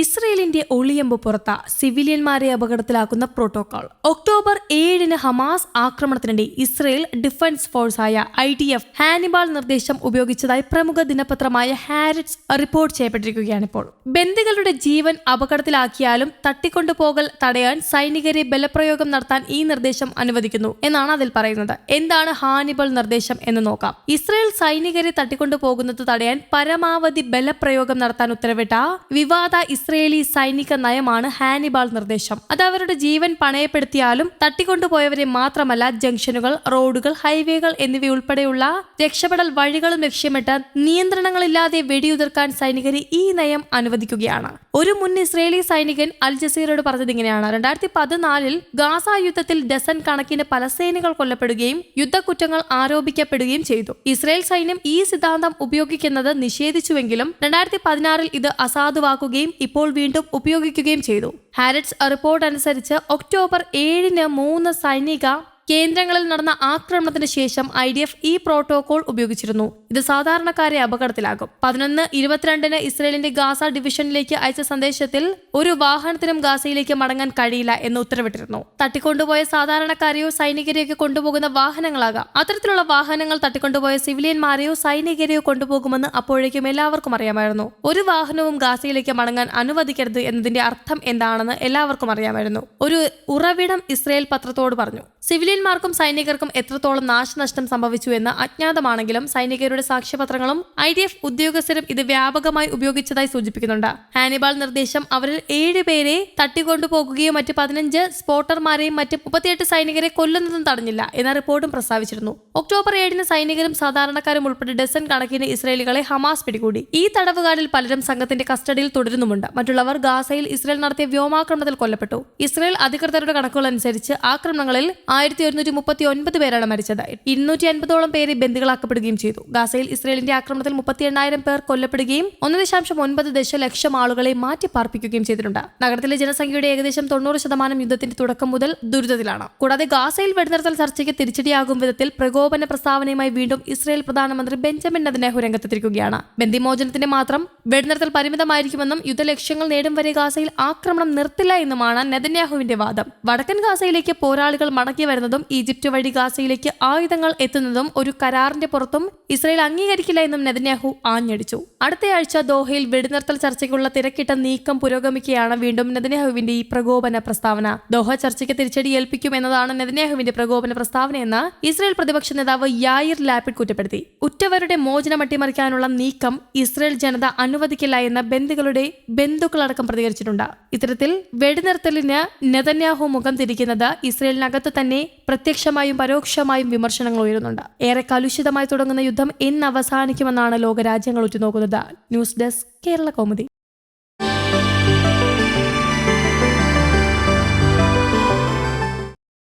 ഇസ്രയേലിന്റെ ഒളിയമ്പ് പുറത്ത സിവിലിയന്മാരെ അപകടത്തിലാക്കുന്ന പ്രോട്ടോകോൾ. ഒക്ടോബർ ഏഴിന് ഹമാസ് ആക്രമണത്തിനിടെ ഇസ്രയേൽ ഡിഫൻസ് ഫോഴ്സായ ഐ ഡി എഫ് ഹാനിബാൾ നിർദ്ദേശം ഉപയോഗിച്ചതായി പ്രമുഖ ദിനപത്രമായ ഹാരിറ്റ്സ് റിപ്പോർട്ട് ചെയ്യപ്പെട്ടിരിക്കുകയാണിപ്പോൾ ബന്ദികളുടെ ജീവൻ അപകടത്തിലാക്കിയാലും തട്ടിക്കൊണ്ടുപോകൽ തടയാൻ സൈനികരെ ബലപ്രയോഗം നടത്താൻ ഈ നിർദ്ദേശം അനുവദിക്കുന്നു എന്നാണ് അതിൽ പറയുന്നത്. എന്താണ് ഹാനിബൾ നിർദ്ദേശം എന്ന് നോക്കാം. ഇസ്രയേൽ സൈനികരെ തട്ടിക്കൊണ്ടുപോകുന്നത് തടയാൻ പരമാവധി ബലപ്രയോഗം നടത്താൻ ഉത്തരവിട്ട വിവാദ ഇസ്രയേലി സൈനിക നയമാണ് ഹാനിബാൾ നിർദ്ദേശം. അത് അവരുടെ ജീവൻ പണയപ്പെടുത്തിയാലും തട്ടിക്കൊണ്ടുപോയവരെ മാത്രമല്ല ജംഗ്ഷനുകൾ റോഡുകൾ ഹൈവേകൾ എന്നിവയുൾപ്പെടെയുള്ള രക്ഷപ്പെടൽ വഴികളും ലക്ഷ്യമിട്ട് നിയന്ത്രണങ്ങളില്ലാതെ വെടിയുതിർക്കാൻ സൈനികരെ ഈ നയം അനുവദിക്കുകയാണ്. ഒരു മുൻ ഇസ്രയേലി സൈനികൻ അൽ ജസീറയോട് പറഞ്ഞത് ഇങ്ങനെയാണ്. രണ്ടായിരത്തി പതിനാലിൽ ഗാസ യുദ്ധത്തിൽ ഡസൻ കണക്കിന് പലസ്തീനികൾ കൊല്ലപ്പെടുകയും യുദ്ധക്കുറ്റങ്ങൾ ആരോപിക്കപ്പെടുകയും ചെയ്തു. ഇസ്രയേൽ സൈന്യം ഈ സിദ്ധാന്തം ഉപയോഗിക്കുന്നത് നിഷേധിച്ചുവെങ്കിലും രണ്ടായിരത്തി പതിനാറിൽ ഇത് അസാധുവാക്കുകയും ഇപ്പോൾ വീണ്ടും ഉപയോഗിക്കുകയും ചെയ്തു. ഹാരറ്റ്സ് റിപ്പോർട്ട് അനുസരിച്ച് ഒക്ടോബർ ഏഴിന് മൂന്ന് സൈനിക കേന്ദ്രങ്ങളിൽ നടന്ന ആക്രമണത്തിന് ശേഷം ഐ ഡി എഫ് ഈ പ്രോട്ടോകോൾ ഉപയോഗിച്ചിരുന്നു. ഇത് സാധാരണക്കാരെ അപകടത്തിലാകും പതിനൊന്ന് ഇരുപത്തിരണ്ടിന് ഇസ്രയേലിന്റെ ഗാസ ഡിവിഷനിലേക്ക് അയച്ച സന്ദേശത്തിൽ ഒരു വാഹനത്തിനും ഗാസയിലേക്ക് മടങ്ങാൻ കഴിയില്ല എന്ന് ഉത്തരവിട്ടിരുന്നു. തട്ടിക്കൊണ്ടുപോയ സാധാരണക്കാരെയോ സൈനികരെയോ കൊണ്ടുപോകുന്ന വാഹനങ്ങളാകാം. അത്തരത്തിലുള്ള വാഹനങ്ങൾ തട്ടിക്കൊണ്ടുപോയ സിവിലിയന്മാരെയോ സൈനികരെയോ കൊണ്ടുപോകുമെന്ന് അപ്പോഴേക്കും എല്ലാവർക്കും അറിയാമായിരുന്നു. ഒരു വാഹനവും ഗാസയിലേക്ക് മടങ്ങാൻ അനുവദിക്കരുത് എന്നതിന്റെ അർത്ഥം എന്താണെന്ന് എല്ലാവർക്കും അറിയാമായിരുന്നു. ഒരു ഉറവിടം ഇസ്രയേൽ പത്രത്തോട് പറഞ്ഞു. സിവിലിയന്മാർക്കും സൈനികർക്കും എത്രത്തോളം നാശനഷ്ടം സംഭവിച്ചു എന്ന് അജ്ഞാതമാണെങ്കിലും സൈനികരുടെ സാക്ഷ്യപത്രങ്ങളും ഐ ഡി എഫ് ഉദ്യോഗസ്ഥരും ഇത് വ്യാപകമായി ഉപയോഗിച്ചതായി സൂചിപ്പിക്കുന്നുണ്ട്. ഹാനിബാൾ നിർദ്ദേശം അവരിൽ ഏഴ് പേരെ തട്ടിക്കൊണ്ടുപോകുകയും മറ്റ് പതിനഞ്ച് സ്പോട്ടർമാരെയും മറ്റ് മുപ്പത്തിയെട്ട് സൈനികരെ കൊല്ലുന്നതും തടഞ്ഞില്ല എന്ന റിപ്പോർട്ടും പ്രസ്താവിച്ചിരുന്നു. ഒക്ടോബർ ഏഴിന് സൈനികരും സാധാരണക്കാരും ഉൾപ്പെടെ ഡസൻ കണക്കിന് ഇസ്രയേലികളെ ഹമാസ് പിടികൂടി. ഈ തടവുകാരിൽ പലരും സംഘത്തിന്റെ കസ്റ്റഡിയിൽ തുടരുന്നുമുണ്ട്. മറ്റുള്ളവർ ഗാസയിൽ ഇസ്രയേൽ നടത്തിയ വ്യോമാക്രമണത്തിൽ കൊല്ലപ്പെട്ടു. ഇസ്രയേൽ അധികൃതരുടെ കണക്കുകൾ അനുസരിച്ച് ആക്രമണങ്ങളിൽ ആയിരത്തി ഒരുന്നൂറ്റി മുപ്പത്തി ഒൻപത് പേരാണ് മരിച്ചത്. ഇരുന്നൂറ്റി അൻപതോളം പേരെ ബന്ദികളാക്കപ്പെടുകയും ചെയ്തു. ഗാസയിൽ ഇസ്രയേലിന്റെ ആക്രമണത്തിൽ മുപ്പത്തി എണ്ണായിരം പേർ കൊല്ലപ്പെടുകയും ഒന്ന് ദശാംശം ഒൻപത് ദശലക്ഷം ആളുകളെ മാറ്റി പാർപ്പിക്കുകയും ചെയ്തിട്ടുണ്ട്. നഗരത്തിലെ ജനസംഖ്യയുടെ ഏകദേശം തൊണ്ണൂറ് ശതമാനം യുദ്ധത്തിന്റെ തുടക്കം മുതൽ ദുരിതത്തിലാണ്. കൂടാതെ ഗാസയിൽ വെടിനിർത്തൽ ചർച്ചയ്ക്ക് തിരിച്ചടിയാകും വിധത്തിൽ പ്രകോപന പ്രസ്താവനയുമായി വീണ്ടും ഇസ്രയേൽ പ്രധാനമന്ത്രി ബെഞ്ചമിൻ നെതന്യാഹു രംഗത്തെത്തിരിക്കുകയാണ് ബന്ദിമോചനത്തിന്റെ മാത്രം വെടിനിർത്തൽ പരിമിതമായിരിക്കുമെന്നും യുദ്ധലക്ഷ്യങ്ങൾ നേടും വരെ ഗാസയിൽ ആക്രമണം നിർത്തില്ല എന്നുമാണ് നെതന്യാഹുവിന്റെ വാദം. വടക്കൻ ഗാസയിലേക്ക് പോരാളികൾ മടങ്ങി വരുന്നതും ഈജിപ്റ്റ് വഴി ഗാസയിലേക്ക് ആയുധങ്ങൾ എത്തുന്നതും ഒരു കരാറിന്റെ പുറത്തും ഇസ്രയേൽ അംഗീകരിക്കില്ല എന്നും നെതന്യാഹു ആഞ്ഞടിച്ചു. അടുത്തയാഴ്ച ദോഹയിൽ വെടിനിർത്തൽ ചർച്ചയ്ക്കുള്ള തിരക്കിട്ട നീക്കം പുരോഗമിക്കുകയാണ് വീണ്ടും നെതന്യാഹുവിന്റെ ഈ പ്രകോപന പ്രസ്താവന. ദോഹ ചർച്ചയ്ക്ക് തിരിച്ചടി ഏൽപ്പിക്കും എന്നതാണ് നെതന്യാഹുവിന്റെ പ്രകോപന പ്രസ്താവനയെന്ന് ഇസ്രയേൽ പ്രതിപക്ഷ നേതാവ് യായിർ ലാപിഡ് കുറ്റപ്പെടുത്തി. ഉറ്റവരുടെ മോചനം അട്ടിമറിക്കാനുള്ള നീക്കം ഇസ്രയേൽ ജനത അനുവദിക്കില്ല എന്ന് ബന്ധുക്കളുടെ ബന്ധുക്കളടക്കം പ്രതികരിച്ചിട്ടുണ്ട്. ഇത്തരത്തിൽ വെടിനിർത്തലിന് നെതന്യാഹു മുഖം തിരിക്കുന്നത് ഇസ്രയേലിനകത്ത് തന്നെ പ്രത്യക്ഷമായും പരോക്ഷമായും വിമർശനങ്ങൾ ഉയരുന്നുണ്ട്. ഏറെ കലുഷിതമായി തുടങ്ങുന്ന യുദ്ധം എന്ന് അവസാനിക്കുമെന്നാണ് ലോകരാജ്യങ്ങൾ ഉറ്റുനോക്കുന്നത്. News desk Kerala Kaumudi.